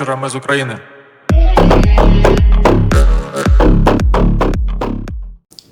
вечора. Ми з України.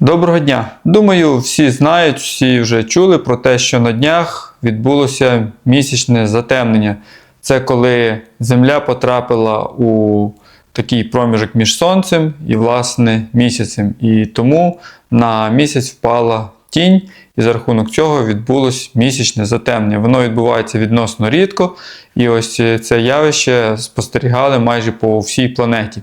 Доброго дня! Думаю, всі знають, всі вже чули про те, що на днях відбулося місячне затемнення. Це коли Земля потрапила у такий проміжок між Сонцем і, власне, місяцем. І тому на місяць впала тінь, і за рахунок цього відбулось місячне затемнення. Воно відбувається відносно рідко, і ось це явище спостерігали майже по всій планеті.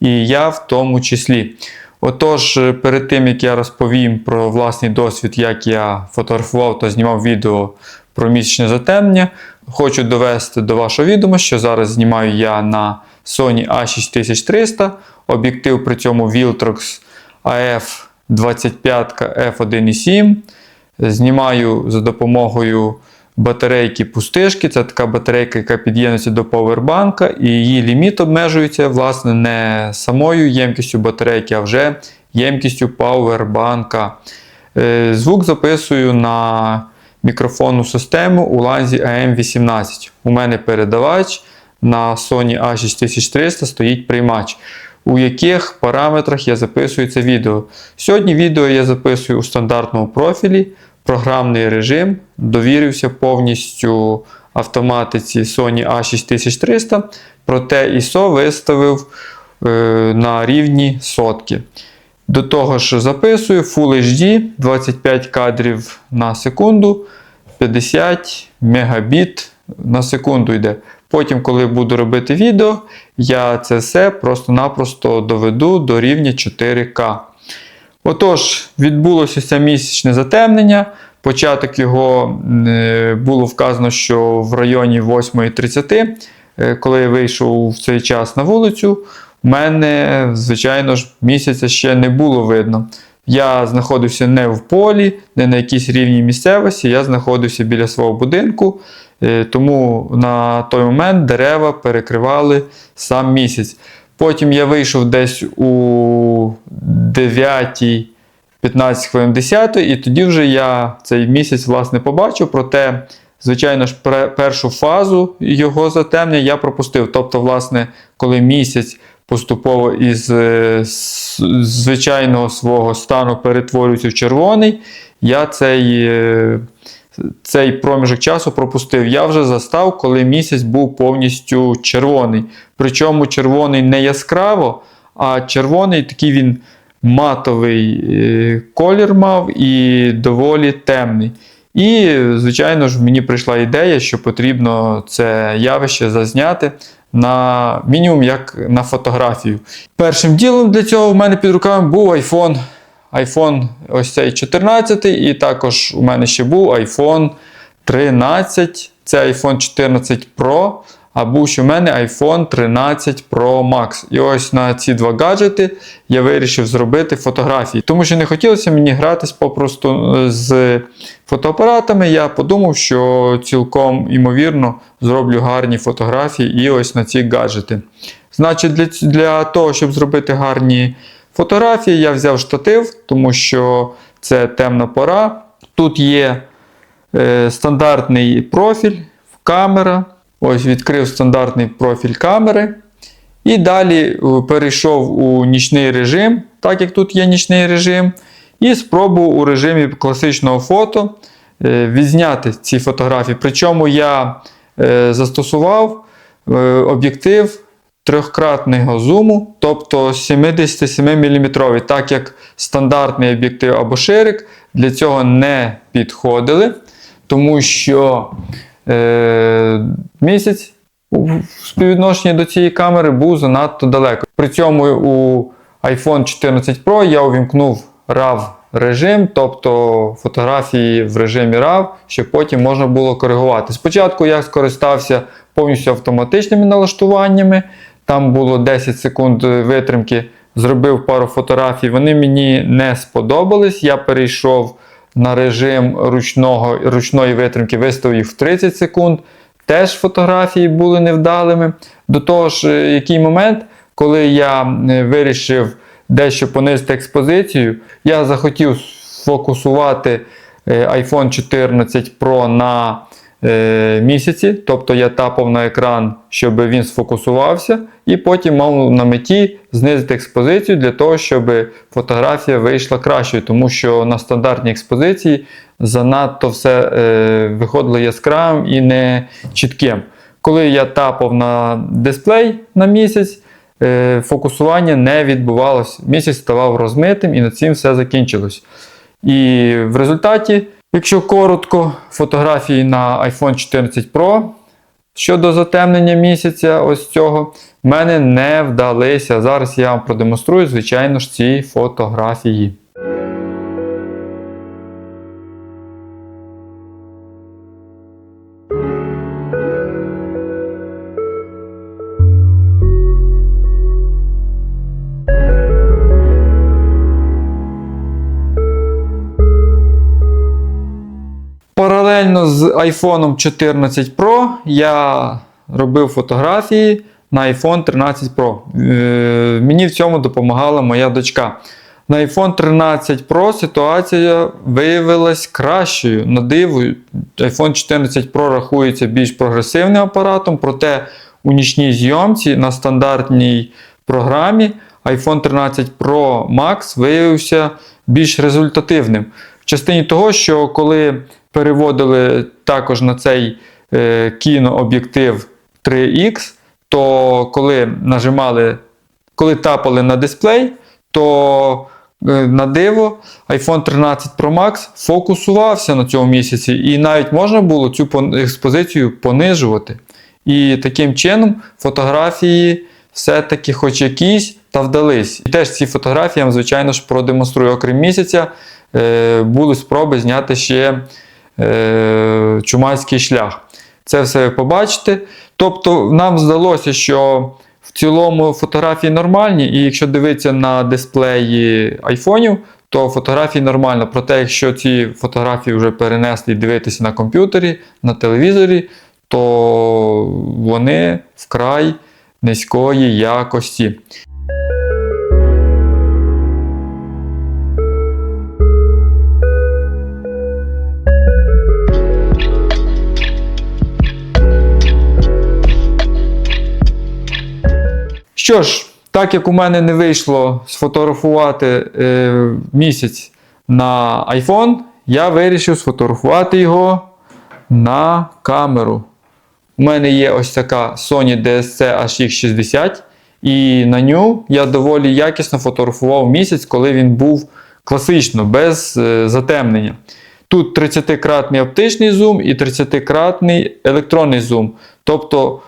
І я в тому числі. Отож, е, перед тим як я розповім про власний досвід, як я фотографував та знімав відео про місячне затемнення, хочу довести до вашого відома, що зараз знімаю я на Sony A6300, об'єктив при цьому Viltrox AF 25 F1.7. Знімаю за допомогою батарейки пустишки. Це така батарейка, яка під'єднується до повербанка, і її ліміт обмежується власне не самою ємкістю батарейки, а вже ємкістю пауербанка. Е, Звук записую на мікрофонну систему у ланзі AM18. У мене передавач на Sony A6300 стоїть приймач. У яких параметрах я записую це відео. Сьогодні відео я записую у стандартному профілі, програмний режим, довірився повністю автоматиці Sony A6300, проте ISO виставив е, на рівні сотки. До того ж записую Full HD 25 кадрів на секунду, 50 мегабіт на секунду йде. Потім, коли буду робити відео, я це все просто-напросто доведу до рівня 4К. Отож, відбулося це місячне затемнення. Початок його е, було вказано, що в районі 8.30, е, коли я вийшов в цей час на вулицю, у мене, звичайно ж, місяця ще не було видно. Я знаходився не в полі, не на якійсь рівній місцевості, я знаходився біля свого будинку, е, тому на той момент дерева перекривали сам місяць. Потім я вийшов десь у 9 15 хвилин 10 і тоді вже я цей місяць власне побачив. Проте, звичайно ж, першу фазу його затемнення я пропустив. Тобто, власне, коли місяць поступово із е, звичайного свого стану перетворюється в червоний, я цей. е, цей проміжок часу пропустив. Я вже застав, коли місяць був повністю червоний. Причому червоний не яскраво, а червоний такий він матовий е, колір мав і доволі темний. І, звичайно ж, мені прийшла ідея, що потрібно це явище зазняти на мінімум як на фотографію. Першим ділом для цього в мене під руками був iPhone. iPhone ось цей 14, і також у мене ще був iPhone 13. Це iPhone 14 Pro. А був ще в мене iPhone 13 Pro Max. І ось на ці два гаджети я вирішив зробити фотографії. Тому що не хотілося мені гратись попросту е, з фотоапаратами. Я подумав, що цілком імовірно зроблю гарні фотографії і ось на ці гаджети. Значить, для, для того, щоб зробити гарні фотографії, я взяв штатив, тому що це темна пора. Тут є е, стандартний профіль, камера. Ось відкрив стандартний профіль камери. І далі е, перейшов у нічний режим, так як тут є нічний режим. І спробував у режимі класичного фото е, відзняти ці фотографії. Причому я е, застосував об'єктив трьохкратного зуму, тобто 77 мм, так як стандартний об'єктив або ширик для цього не підходили, тому що е, місяць у співвідношенні до цієї камери був занадто далеко. При цьому у iPhone 14 Pro я увімкнув RAW режим, тобто фотографії в режимі RAW, щоб потім можна було коригувати. Спочатку я скористався повністю автоматичними налаштуваннями. Там було 10 секунд витримки, зробив пару фотографій. Вони мені не сподобались. Я перейшов на режим ручного, ручної витримки, виставив їх в 30 секунд. Теж фотографії були невдалими. До того ж, е, який момент, коли я вирішив дещо понизити експозицію, я захотів сфокусувати е, iPhone 14 Pro на місяці. Тобто я тапав на екран, щоб він сфокусувався, і потім мав на меті знизити експозицію для того, щоб фотографія вийшла кращою, тому що на стандартній експозиції занадто все е, виходило яскравим і не чітким. Коли я тапав на дисплей на місяць, е, фокусування не відбувалось. Місяць ставав розмитим і на цим все закінчилось. І в результаті, якщо коротко, фотографії на iPhone 14 Pro щодо затемнення місяця, ось цього, в мене не вдалися. Зараз я вам продемонструю, звичайно ж, ці фотографії. Паралельно з iPhone 14 Pro я робив фотографії на iPhone 13 Pro. Е, Мені в цьому допомагала моя дочка. На iPhone 13 Pro ситуація виявилась кращою. На диво, iPhone 14 Pro рахується більш прогресивним апаратом, проте у нічній зйомці на стандартній програмі iPhone 13 Pro Max виявився більш результативним. В частині того, що коли переводили також на цей е, кінооб'єктив 3X, то коли нажимали, коли тапали на дисплей, то е, на диво iPhone 13 Pro Max фокусувався на цьому місяці, і навіть можна було цю експозицію понижувати. І таким чином фотографії все-таки хоч якісь та вдались. І теж ці фотографії звичайно ж, продемонструю. Окрім місяця, е, були спроби зняти ще е, чумацький шлях. Це все ви побачите. Тобто, нам здалося, що в цілому фотографії нормальні, і якщо дивитися на дисплеї айфонів, то фотографії нормально. Проте, якщо ці фотографії вже перенесли дивитися на комп'ютері, на телевізорі, то вони вкрай низької якості. Що ж, так як у мене не вийшло сфотографувати е, місяць на iPhone, я вирішив сфотографувати його на камеру. У мене є ось така Sony DSC HX60, і на ню я доволі якісно фотографував місяць, коли він був класично, без е, затемнення. Тут 30-кратний оптичний зум і 30-кратний електронний зум. Тобто,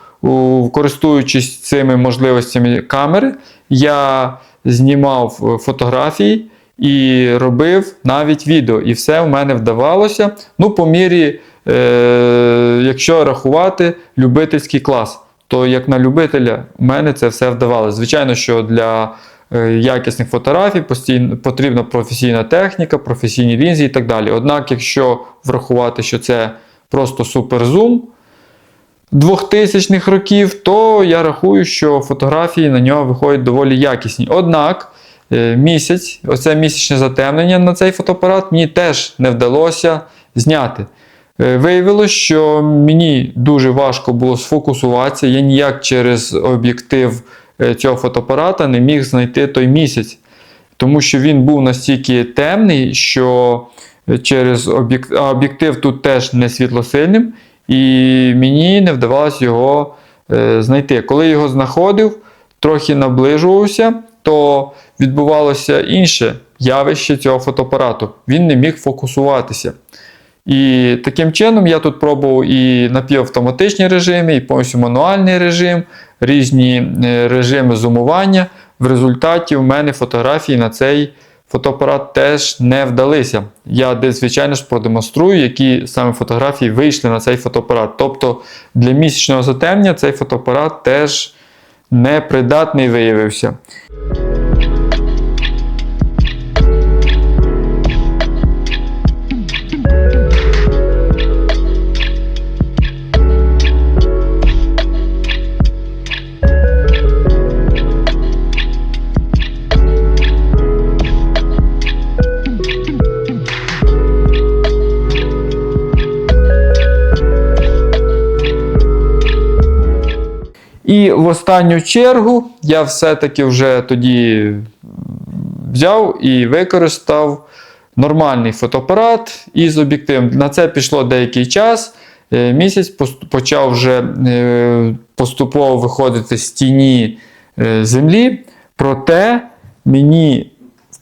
користуючись цими можливостями камери, я знімав е, фотографії і робив навіть відео. І все в мене вдавалося. Ну, по мірі, е, якщо рахувати любительський клас, то як на любителя, в мене це все вдавалося. Звичайно, що для е, якісних фотографій постійно, потрібна професійна техніка, професійні лінзи і так далі. Однак, якщо врахувати, що це просто суперзум 2000-х років, то я рахую, що фотографії на нього виходять доволі якісні. Однак е, місяць, оце місячне затемнення на цей фотоапарат мені теж не вдалося зняти. Е, Виявилось, що мені дуже важко було сфокусуватися. Я ніяк через об'єктив е, цього фотоапарата не міг знайти той місяць. Тому що він був настільки темний, що через об'єктив тут теж не світлосильним, і мені не вдавалося його е, знайти. Коли його знаходив, трохи наближувався, то відбувалося інше явище цього фотоапарату. Він не міг фокусуватися. І таким чином я тут пробував і напівавтоматичні режими, і повністю мануальний режим, різні е, режими зумування. В результаті в мене фотографії на цей фотоапарат теж не вдалися. Я десь, звичайно ж, продемонструю, які саме фотографії вийшли на цей фотоапарат. Тобто для місячного затемнення цей фотоапарат теж непридатний виявився. І в останню чергу я все-таки вже тоді взяв і використав нормальний фотоапарат із об'єктивом. На це пішло деякий час. Е, Місяць почав вже е, поступово виходити з тіні е, землі. Проте мені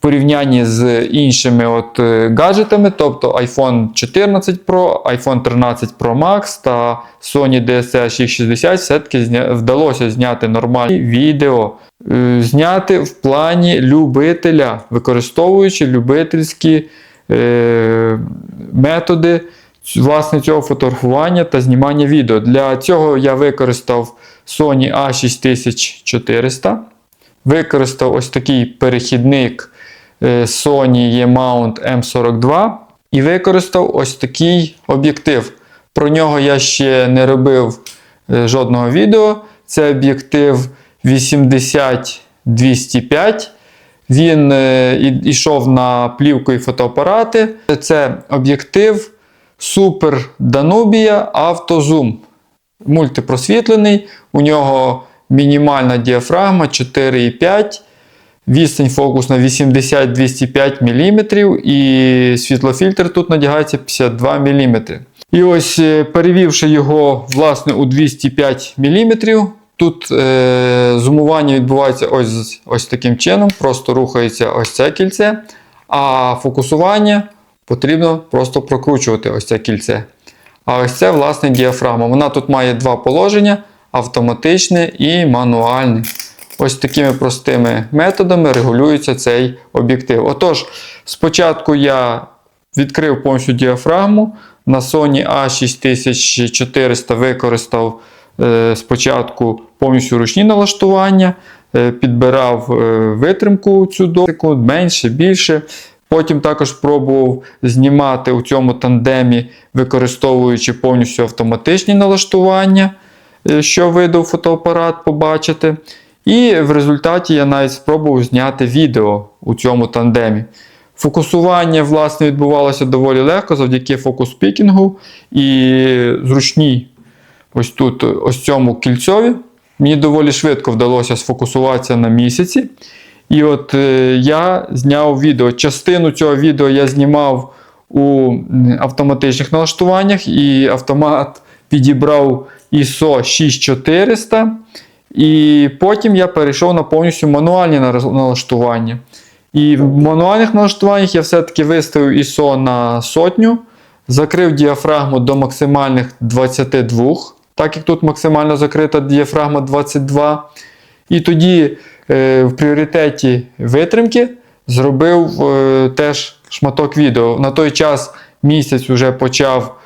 порівнянні з іншими от е, гаджетами, тобто iPhone 14 Pro, iPhone 13 Pro Max та Sony DSLR660, все-таки зня- вдалося зняти нормальні відео. Е, Зняти в плані любителя, використовуючи любительські е, методи власне цього фотографування та знімання відео. Для цього я використав Sony A6400. Використав ось такий перехідник Sony E-Mount M42 і використав ось такий об'єктив. Про нього я ще не робив е, жодного відео. Це об'єктив 80-205. Він е, і- ішов на плівку і фотоапарати. Це об'єктив Super Danubia Auto Zoom. Мультипросвітлений. У нього мінімальна діафрагма 4,5. Відстань фокусна 80-205 мм і світлофільтр тут надягається 52 мм. І ось е, перевівши його власне у 205 мм, тут е, зумування відбувається ось, ось таким чином, просто рухається ось це кільце, а фокусування потрібно просто прокручувати ось це кільце. А ось це власне діафрагма. Вона тут має два положення: автоматичне і мануальне. Ось такими простими методами регулюється цей об'єктив. Отож, спочатку я відкрив повністю діафрагму. На Sony A6400 використав е, спочатку повністю ручні налаштування, е, підбирав е, витримку цю досику, менше, більше. Потім також пробував знімати у цьому тандемі, використовуючи повністю автоматичні налаштування, е, що видав фотоапарат побачити. І в результаті я навіть спробував зняти відео у цьому тандемі. Фокусування, власне, відбувалося доволі легко завдяки фокус-пікінгу і зручній ось тут, ось цьому кільцьові. Мені доволі швидко вдалося сфокусуватися на місяці. І от е, я зняв відео. Частину цього відео я знімав у автоматичних налаштуваннях, і автомат підібрав ISO 6400. І потім я перейшов на повністю мануальні налаштування. І в мануальних налаштуваннях я все-таки виставив ISO на сотню, закрив діафрагму до максимальних 22, так як тут максимально закрита діафрагма 22. І тоді е, в пріоритеті витримки зробив е, теж шматок відео. На той час місяць вже почав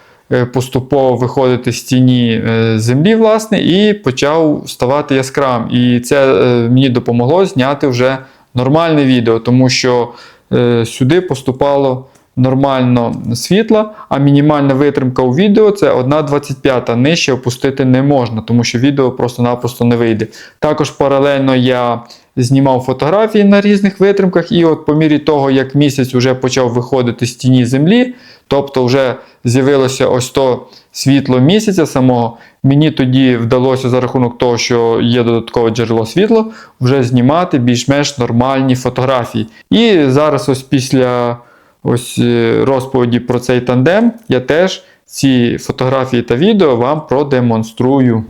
поступово виходити з тіні е, землі, власне, і почав ставати яскравим. І це е, мені допомогло зняти вже нормальне відео, тому що е, сюди поступало нормально світла, а мінімальна витримка у відео це 1,25, нижче опустити не можна, тому що відео просто-напросто не вийде. Також паралельно я знімав фотографії на різних витримках, і от по мірі того, як місяць вже почав виходити з тіні землі, тобто вже з'явилося ось то світло місяця самого, мені тоді вдалося за рахунок того, що є додаткове джерело світла, вже знімати більш-менш нормальні фотографії. І зараз, ось після ось е, розповіді про цей тандем, я теж ці фотографії та відео вам продемонструю.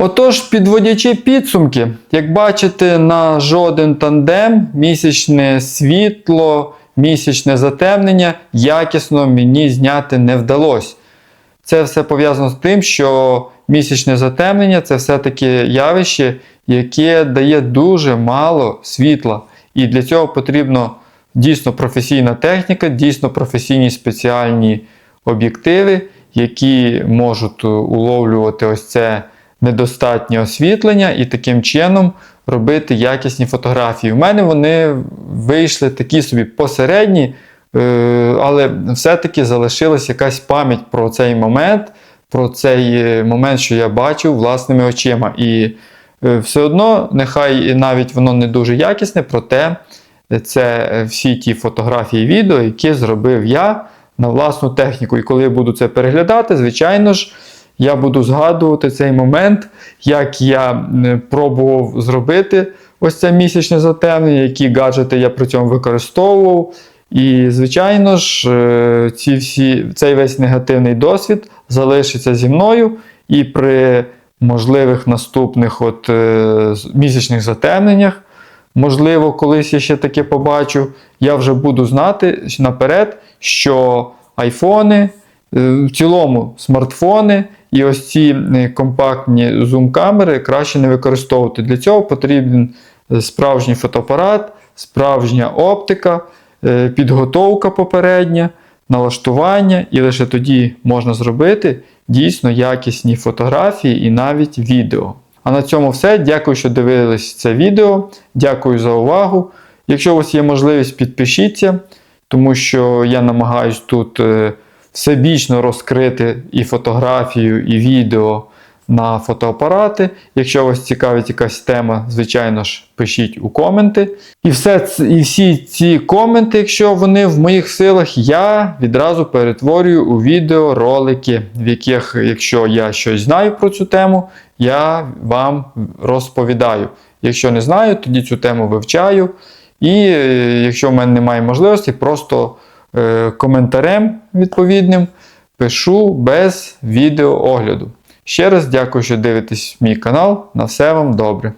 Отож, підводячи підсумки, як бачите, на жоден тандем місячне світло, місячне затемнення якісно мені зняти не вдалося. Це все пов'язано з тим, що місячне затемнення це все-таки явище, яке дає дуже мало світла. І для цього потрібно дійсно професійна техніка, дійсно професійні спеціальні об'єктиви, які можуть уловлювати ось це недостатнє освітлення і таким чином робити якісні фотографії. У мене вони вийшли такі собі посередні, е, але все-таки залишилась якась пам'ять про цей момент, про цей е, момент, що я бачив власними очима. І е, все одно, нехай навіть воно не дуже якісне, проте це всі ті фотографії відео, які зробив я на власну техніку. І коли я буду це переглядати, звичайно ж, я буду згадувати цей момент, як я пробував зробити ось це місячне затемнення, які гаджети я при цьому використовував. І, звичайно ж, е, ці всі, цей весь негативний досвід залишиться зі мною і при можливих наступних от, е, місячних затемненнях, можливо, колись я ще таке побачу, я вже буду знати наперед, що айфони, е, в цілому смартфони і ось ці е, компактні зум-камери краще не використовувати. Для цього потрібен е, справжній фотоапарат, справжня оптика, е, підготовка попередня, налаштування, і лише тоді можна зробити дійсно якісні фотографії і навіть відео. А на цьому все. Дякую, що дивились це відео. Дякую за увагу. Якщо у вас є можливість, підпишіться, тому що я намагаюсь тут всебічно розкрити і фотографію, і відео на фотоапарати. Якщо вас цікавить якась тема, звичайно ж, пишіть у коменти. І, все, і всі ці коменти, якщо вони в моїх силах, я відразу перетворюю у відео ролики, в яких, якщо я щось знаю про цю тему, я вам розповідаю. Якщо не знаю, тоді цю тему вивчаю. І е, якщо в мене немає можливості, просто коментарем відповідним пишу без відеоогляду. Ще раз дякую, що дивитесь мій канал. На все вам добре.